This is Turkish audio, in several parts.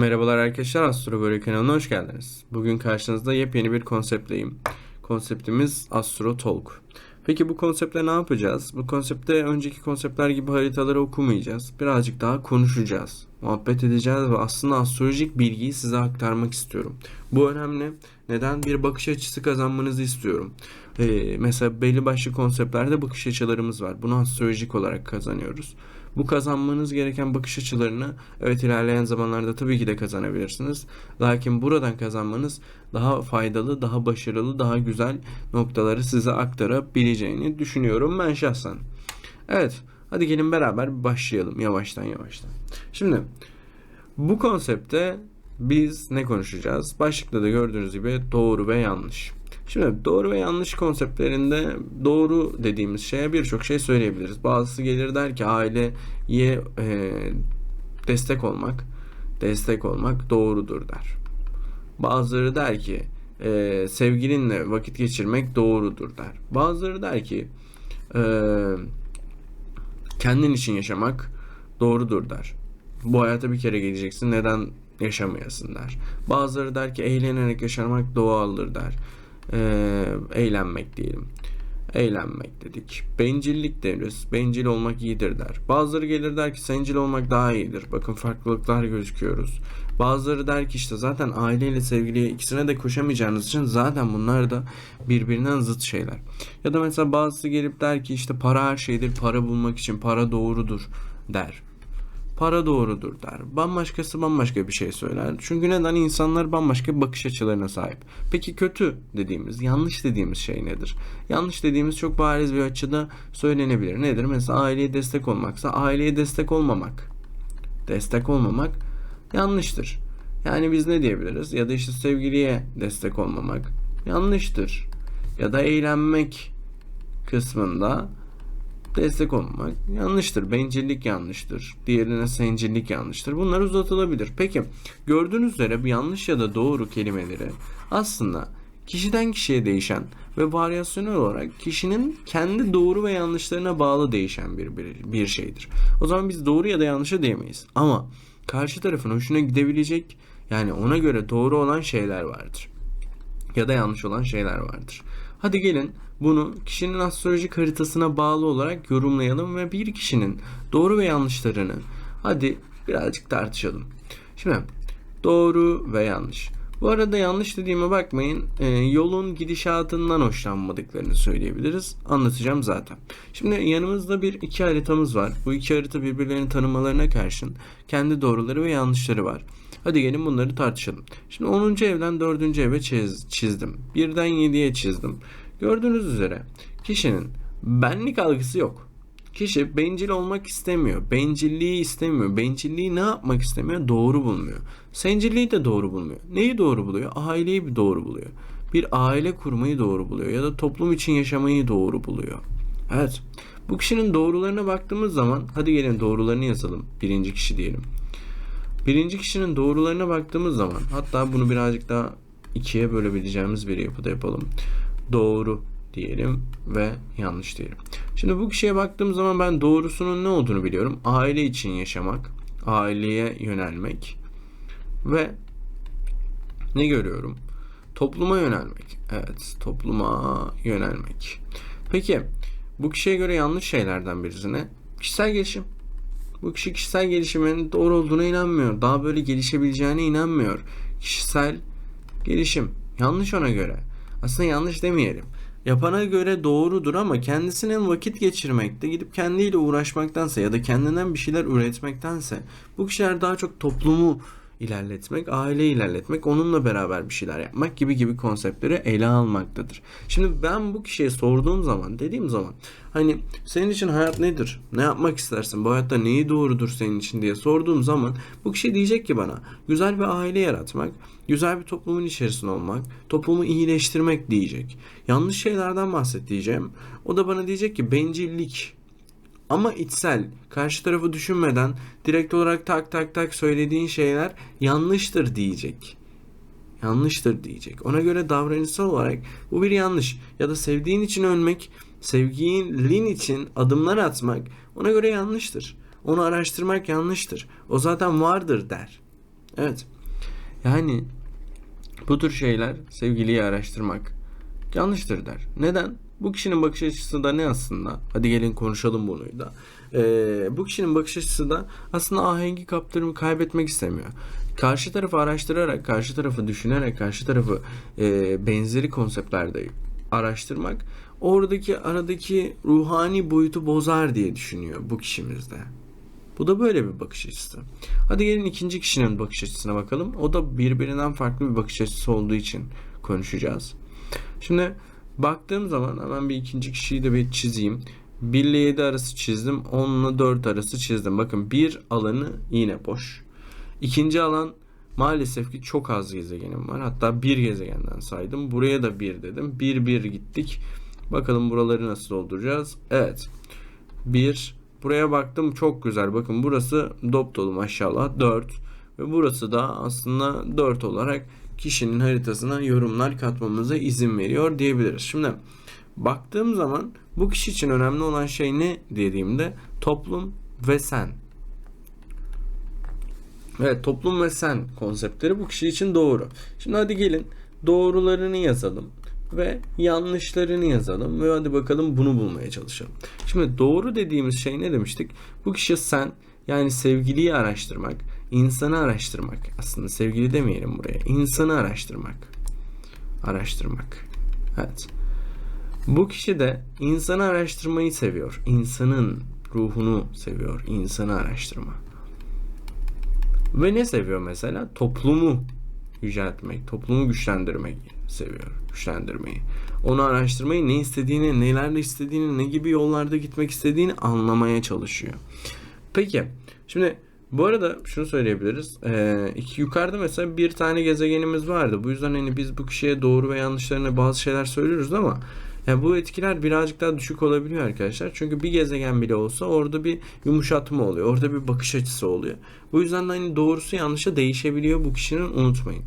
Merhabalar arkadaşlar Astro Börek kanalına hoş geldiniz. Bugün karşınızda yepyeni bir konseptleyim. Konseptimiz Astro Talk. Peki bu konseptle ne yapacağız? Bu konsepte önceki konseptler gibi haritaları okumayacağız. Birazcık daha konuşacağız. Muhabbet edeceğiz ve aslında astrolojik bilgiyi size aktarmak istiyorum. Bu önemli. Neden? Bir bakış açısı kazanmanızı istiyorum. Ee, mesela belli başlı konseptlerde bakış açılarımız var. Bunu astrolojik olarak kazanıyoruz. Bu kazanmanız gereken bakış açılarını evet ilerleyen zamanlarda tabii ki de kazanabilirsiniz. Lakin buradan kazanmanız daha faydalı, daha başarılı, daha güzel noktaları size aktarabileceğini düşünüyorum ben şahsen. Evet, hadi gelin beraber başlayalım yavaştan yavaştan. Şimdi bu konsepte biz ne konuşacağız? Başlıkta da gördüğünüz gibi doğru ve yanlış. Şimdi doğru ve yanlış konseptlerinde doğru dediğimiz şeye birçok şey söyleyebiliriz. Bazısı gelir der ki aileye e, destek olmak, destek olmak doğrudur der. Bazıları der ki e, sevgilinle vakit geçirmek doğrudur der. Bazıları der ki e, kendin için yaşamak doğrudur der. Bu hayata bir kere geleceksin neden yaşamayasın der. Bazıları der ki eğlenerek yaşamak doğaldır der e, eğlenmek diyelim. Eğlenmek dedik. Bencillik deriz. Bencil olmak iyidir der. Bazıları gelir der ki sencil olmak daha iyidir. Bakın farklılıklar gözüküyoruz. Bazıları der ki işte zaten aileyle sevgili ikisine de koşamayacağınız için zaten bunlar da birbirinden zıt şeyler. Ya da mesela bazısı gelip der ki işte para her şeydir. Para bulmak için para doğrudur der para doğrudur der. Bambaşkası bambaşka bir şey söyler. Çünkü neden? insanlar bambaşka bakış açılarına sahip. Peki kötü dediğimiz, yanlış dediğimiz şey nedir? Yanlış dediğimiz çok bariz bir açıda söylenebilir. Nedir? Mesela aileye destek olmaksa aileye destek olmamak. Destek olmamak yanlıştır. Yani biz ne diyebiliriz? Ya da işte sevgiliye destek olmamak yanlıştır. Ya da eğlenmek kısmında destek olmak yanlıştır. Bencillik yanlıştır. Diğerine sencillik yanlıştır. Bunlar uzatılabilir. Peki gördüğünüz üzere yanlış ya da doğru kelimeleri aslında kişiden kişiye değişen ve varyasyonel olarak kişinin kendi doğru ve yanlışlarına bağlı değişen bir, bir, bir şeydir. O zaman biz doğru ya da yanlışa diyemeyiz. Ama karşı tarafın hoşuna gidebilecek yani ona göre doğru olan şeyler vardır. Ya da yanlış olan şeyler vardır. Hadi gelin bunu kişinin astrolojik haritasına bağlı olarak yorumlayalım ve bir kişinin doğru ve yanlışlarını hadi birazcık tartışalım. Şimdi doğru ve yanlış. Bu arada yanlış dediğime bakmayın. E, yolun gidişatından hoşlanmadıklarını söyleyebiliriz. Anlatacağım zaten. Şimdi yanımızda bir iki haritamız var. Bu iki harita birbirlerini tanımalarına karşın kendi doğruları ve yanlışları var. Hadi gelin bunları tartışalım. Şimdi 10. evden 4. eve çiz, çizdim. Birden 7'ye çizdim. Gördüğünüz üzere kişinin benlik algısı yok. Kişi bencil olmak istemiyor. Bencilliği istemiyor. Bencilliği ne yapmak istemiyor? Doğru bulmuyor. Sencilliği de doğru bulmuyor. Neyi doğru buluyor? Aileyi bir doğru buluyor. Bir aile kurmayı doğru buluyor. Ya da toplum için yaşamayı doğru buluyor. Evet. Bu kişinin doğrularına baktığımız zaman hadi gelin doğrularını yazalım. Birinci kişi diyelim. Birinci kişinin doğrularına baktığımız zaman hatta bunu birazcık daha ikiye bölebileceğimiz bir yapıda yapalım doğru diyelim ve yanlış diyelim. Şimdi bu kişiye baktığım zaman ben doğrusunun ne olduğunu biliyorum. Aile için yaşamak, aileye yönelmek ve ne görüyorum? Topluma yönelmek. Evet, topluma yönelmek. Peki, bu kişiye göre yanlış şeylerden birisi ne? Kişisel gelişim. Bu kişi kişisel gelişimin doğru olduğuna inanmıyor. Daha böyle gelişebileceğine inanmıyor. Kişisel gelişim. Yanlış ona göre. Aslında yanlış demeyelim. Yapana göre doğrudur ama kendisinin vakit geçirmekte gidip kendiyle uğraşmaktansa ya da kendinden bir şeyler üretmektense bu kişiler daha çok toplumu ilerletmek, aile ilerletmek, onunla beraber bir şeyler yapmak gibi gibi konseptleri ele almaktadır. Şimdi ben bu kişiye sorduğum zaman, dediğim zaman hani senin için hayat nedir? Ne yapmak istersin? Bu hayatta neyi doğrudur senin için diye sorduğum zaman bu kişi diyecek ki bana güzel bir aile yaratmak, güzel bir toplumun içerisinde olmak, toplumu iyileştirmek diyecek. Yanlış şeylerden bahset diyeceğim. O da bana diyecek ki bencillik, ama içsel, karşı tarafı düşünmeden direkt olarak tak tak tak söylediğin şeyler yanlıştır diyecek. Yanlıştır diyecek. Ona göre davranışsal olarak bu bir yanlış. Ya da sevdiğin için ölmek, sevgilin için adımlar atmak ona göre yanlıştır. Onu araştırmak yanlıştır. O zaten vardır der. Evet. Yani bu tür şeyler sevgiliyi araştırmak yanlıştır der. Neden? Bu kişinin bakış açısı da ne aslında? Hadi gelin konuşalım bunu da. Ee, bu kişinin bakış açısı da aslında ahengi kaptırımı kaybetmek istemiyor. Karşı tarafı araştırarak, karşı tarafı düşünerek, karşı tarafı e, benzeri konseptlerde araştırmak oradaki aradaki ruhani boyutu bozar diye düşünüyor bu kişimizde. Bu da böyle bir bakış açısı. Hadi gelin ikinci kişinin bakış açısına bakalım. O da birbirinden farklı bir bakış açısı olduğu için konuşacağız. Şimdi baktığım zaman hemen bir ikinci kişiyi de bir çizeyim. 1 ile 7 arası çizdim. 10 ile 4 arası çizdim. Bakın bir alanı yine boş. İkinci alan maalesef ki çok az gezegenim var. Hatta bir gezegenden saydım. Buraya da bir dedim. Bir bir gittik. Bakalım buraları nasıl dolduracağız. Evet. Bir. Buraya baktım çok güzel. Bakın burası dop dolu maşallah 4. Ve burası da aslında 4 olarak kişinin haritasına yorumlar katmamıza izin veriyor diyebiliriz. Şimdi baktığım zaman bu kişi için önemli olan şey ne dediğimde toplum ve sen. Evet toplum ve sen konseptleri bu kişi için doğru. Şimdi hadi gelin doğrularını yazalım ve yanlışlarını yazalım ve hadi bakalım bunu bulmaya çalışalım. Şimdi doğru dediğimiz şey ne demiştik? Bu kişi sen yani sevgiliyi araştırmak, insanı araştırmak. Aslında sevgili demeyelim buraya. İnsanı araştırmak. Araştırmak. Evet. Bu kişi de insanı araştırmayı seviyor. İnsanın ruhunu seviyor. İnsanı araştırma. Ve ne seviyor mesela? Toplumu yüceltmek, toplumu güçlendirmek seviyor. Güçlendirmeyi. Onu araştırmayı, ne istediğini, nelerde istediğini, ne gibi yollarda gitmek istediğini anlamaya çalışıyor. Peki, şimdi bu arada şunu söyleyebiliriz. Ee, iki, yukarıda mesela bir tane gezegenimiz vardı. Bu yüzden hani biz bu kişiye doğru ve yanlışlarına bazı şeyler söylüyoruz ama yani bu etkiler birazcık daha düşük olabiliyor arkadaşlar. Çünkü bir gezegen bile olsa orada bir yumuşatma oluyor. Orada bir bakış açısı oluyor. Bu yüzden de hani doğrusu yanlışı değişebiliyor bu kişinin unutmayın.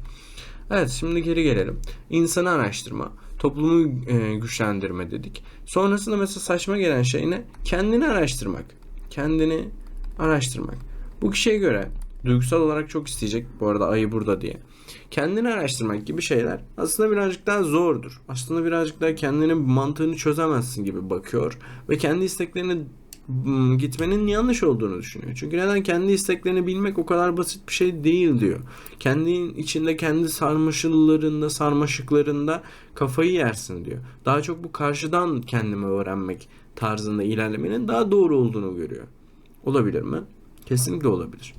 Evet şimdi geri gelelim. İnsanı araştırma, toplumu e, güçlendirme dedik. Sonrasında mesela saçma gelen şey ne? Kendini araştırmak. Kendini araştırmak. Bu kişiye göre duygusal olarak çok isteyecek. Bu arada ayı burada diye. Kendini araştırmak gibi şeyler aslında birazcık daha zordur. Aslında birazcık daha kendinin mantığını çözemezsin gibi bakıyor. Ve kendi isteklerine m, gitmenin yanlış olduğunu düşünüyor. Çünkü neden kendi isteklerini bilmek o kadar basit bir şey değil diyor. Kendi içinde kendi sarmaşıllarında, sarmaşıklarında kafayı yersin diyor. Daha çok bu karşıdan kendimi öğrenmek tarzında ilerlemenin daha doğru olduğunu görüyor. Olabilir mi? Kesinlikle olabilir.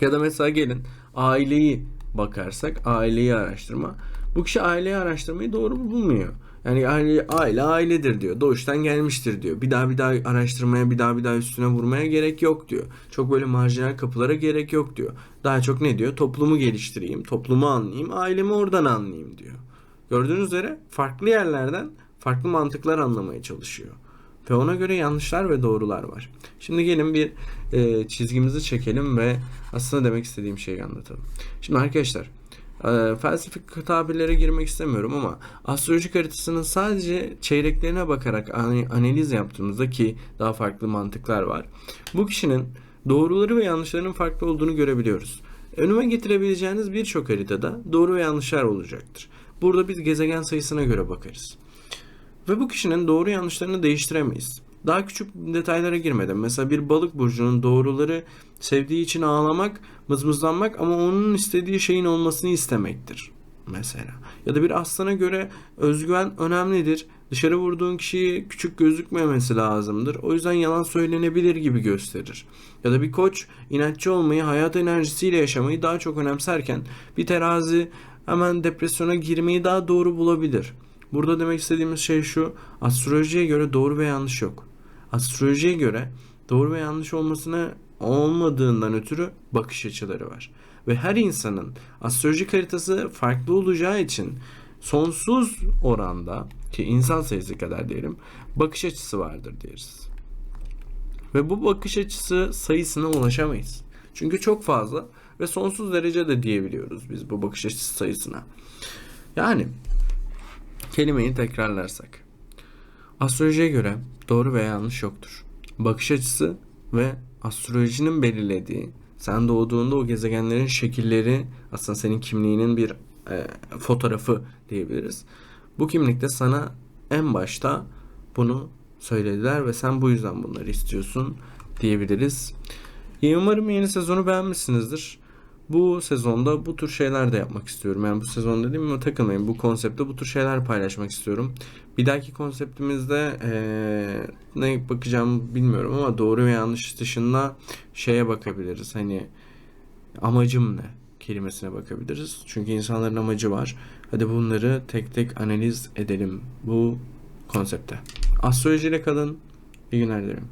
Ya da mesela gelin aileyi bakarsak aileyi araştırma. Bu kişi aileyi araştırmayı doğru mu bulmuyor? Yani aile, aile ailedir diyor. Doğuştan gelmiştir diyor. Bir daha bir daha araştırmaya, bir daha bir daha üstüne vurmaya gerek yok diyor. Çok böyle marjinal kapılara gerek yok diyor. Daha çok ne diyor? Toplumu geliştireyim, toplumu anlayayım, ailemi oradan anlayayım diyor. Gördüğünüz üzere farklı yerlerden farklı mantıklar anlamaya çalışıyor. Ve ona göre yanlışlar ve doğrular var. Şimdi gelin bir e, çizgimizi çekelim ve aslında demek istediğim şeyi anlatalım. Şimdi arkadaşlar e, felsefik tabirlere girmek istemiyorum ama astrolojik haritasının sadece çeyreklerine bakarak an- analiz yaptığımızda ki daha farklı mantıklar var. Bu kişinin doğruları ve yanlışlarının farklı olduğunu görebiliyoruz. Önüme getirebileceğiniz birçok haritada doğru ve yanlışlar olacaktır. Burada biz gezegen sayısına göre bakarız. Ve bu kişinin doğru yanlışlarını değiştiremeyiz. Daha küçük detaylara girmedim. Mesela bir balık burcunun doğruları sevdiği için ağlamak, mızmızlanmak ama onun istediği şeyin olmasını istemektir. Mesela. Ya da bir aslana göre özgüven önemlidir. Dışarı vurduğun kişiyi küçük gözükmemesi lazımdır. O yüzden yalan söylenebilir gibi gösterir. Ya da bir koç inatçı olmayı, hayat enerjisiyle yaşamayı daha çok önemserken bir terazi hemen depresyona girmeyi daha doğru bulabilir. Burada demek istediğimiz şey şu. Astrolojiye göre doğru ve yanlış yok. Astrolojiye göre doğru ve yanlış olmasına olmadığından ötürü bakış açıları var. Ve her insanın astrolojik haritası farklı olacağı için sonsuz oranda ki insan sayısı kadar diyelim bakış açısı vardır deriz. Ve bu bakış açısı sayısına ulaşamayız. Çünkü çok fazla ve sonsuz derece de diyebiliyoruz biz bu bakış açısı sayısına. Yani Kelimeyi tekrarlarsak. Astrolojiye göre doğru veya yanlış yoktur. Bakış açısı ve astrolojinin belirlediği Sen doğduğunda o gezegenlerin şekilleri aslında senin kimliğinin bir e, fotoğrafı diyebiliriz. Bu kimlikte sana en başta bunu söylediler ve sen bu yüzden bunları istiyorsun diyebiliriz. Umarım yeni sezonu beğenmişsinizdir. Bu sezonda bu tür şeyler de yapmak istiyorum. Yani bu sezon dediğim ama takılmayın. Bu konsepte bu tür şeyler paylaşmak istiyorum. Bir dahaki konseptimizde eee, ne bakacağım bilmiyorum ama doğru ve yanlış dışında şeye bakabiliriz. Hani amacım ne kelimesine bakabiliriz. Çünkü insanların amacı var. Hadi bunları tek tek analiz edelim bu konsepte. Astrolojiyle kalın. İyi günler dilerim.